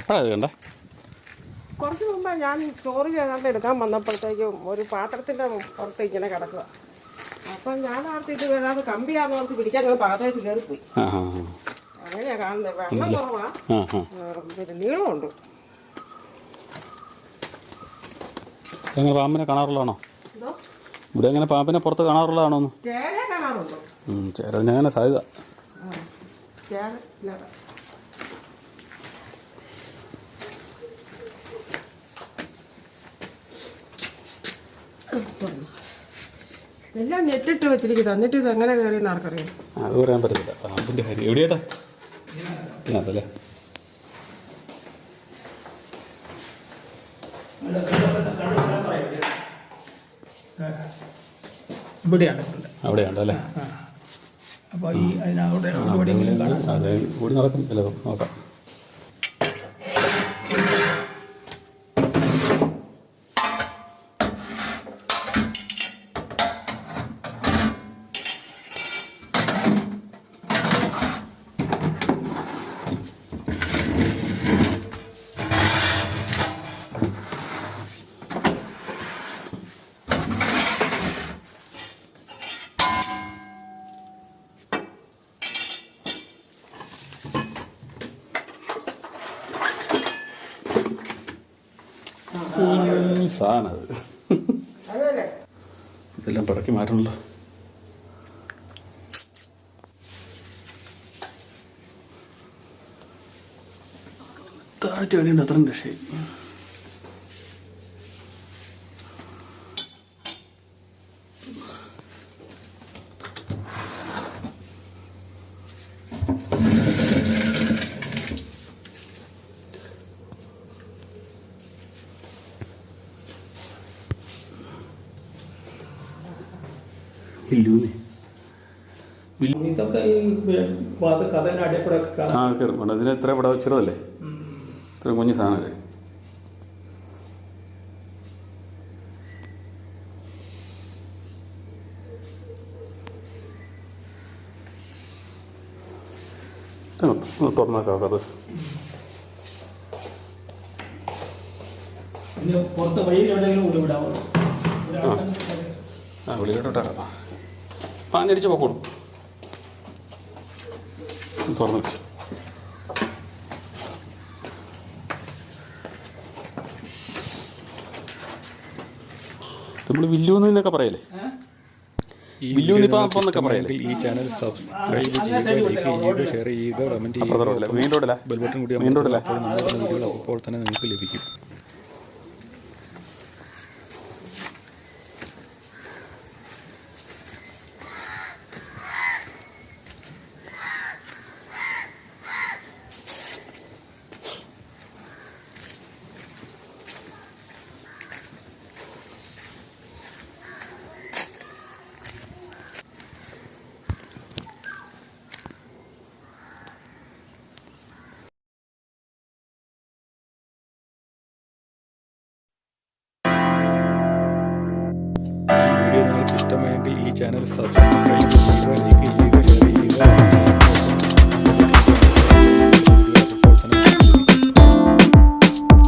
എപ്പോഴാണ് ഇത് കണ്ടേ? കുറച്ച് മുമ്പ് ഞാൻ ചോറ് ഏതാണ്ട് എടുക്കാൻ വന്നപ്പോഴത്തേക്കും ഒരു പാത്രത്തിന്റെ പുറത്ത് ഇങ്ങനെ കിടക്കുക. അപ്പം ഞാൻ ഓർത്ത് ഇത് ഏതാണ്ട് കമ്പിയാന്ന് ഓർത്ത് പിടിക്കാൻ ഞങ്ങൾ പാത്രത്തിൽ കയറിപ്പോയി അങ്ങനെയാ കാണുന്നത് വെള്ളം കുറവാ. പിന്നെ നീളമുണ്ട്. എങ്ങനെ പാമ്പിനെ കാണാറുള്ളതാണോ? ഇവിടെ എങ്ങനെ പാമ്പിനെ പുറത്ത് കാണാറുള്ളതാണോ ചേര ഞാൻ സാധ്യത. ഇല്ല. എല്ലാം നെറ്റിട്ട് വെച്ചിരിക്കുന്നത് എന്നിട്ട് ഇത് എങ്ങനെ കയറിയെന്ന് ആർക്കറിയാം? അത് പറയാൻ പറ്റത്തില്ല. പാമ്പിന്റെ കാര്യം. എവിടെയാട്ടാ? അതല്ലേ ഇവിടെയാണ് ഉള്ളത് അവിടെയുണ്ട് അല്ലേ? അപ്പോൾ ഈ അതിനവിടെ കൂടി നടക്കും ചിലപ്പോൾ നോക്കാം. സാധനം അത് ഇതെല്ലാം പടക്കി മാറ്റണല്ലോ. താഴ്ച വേണ്ടി അത്രയും രക്ഷയായി. ഇല്ലൂന്നേ ഇതൊക്കെ ഈ കഥയുടെ കാണാം. ആ കയറും വേണ്ട ഇതിന് എത്ര ഇവിടെ ചെറുതല്ലേ ഇത്ര കുഞ്ഞു സാധനമല്ലേ? തുറന്നേക്കാം ഇനി പുറത്ത് വഴിയിൽ എവിടെയെങ്കിലും ഉള്ളിവിടാമോ ആ വെളിയിലോട്ടോട്ടാ പാഞ്ഞടിച്ച് പൊക്കോളൂ. തുറന്നു വെച്ചു നമ്മൾ വില്ലൂന്ന് എന്നൊക്കെ പറയല്ലേ? വില്ലൂന്ന് ഇപ്പം അപ്പം പറയല്ലേ? ഈ ചാനൽ സബ്സ്ക്രൈബ് ചെയ്യുക ഷെയർ ചെയ്യുക കമന്റ് അപ്പുറത്തെ ചെയ്യുക മെയിൻ ബെൽ ബട്ടൺ കൂടി മെയിൻ അപ്പോൾ തന്നെ നിങ്ങൾക്ക് ലഭിക്കും. ഈ വീഡിയോ നിങ്ങൾക്ക് ഇഷ്ടമായെങ്കിൽ ഈ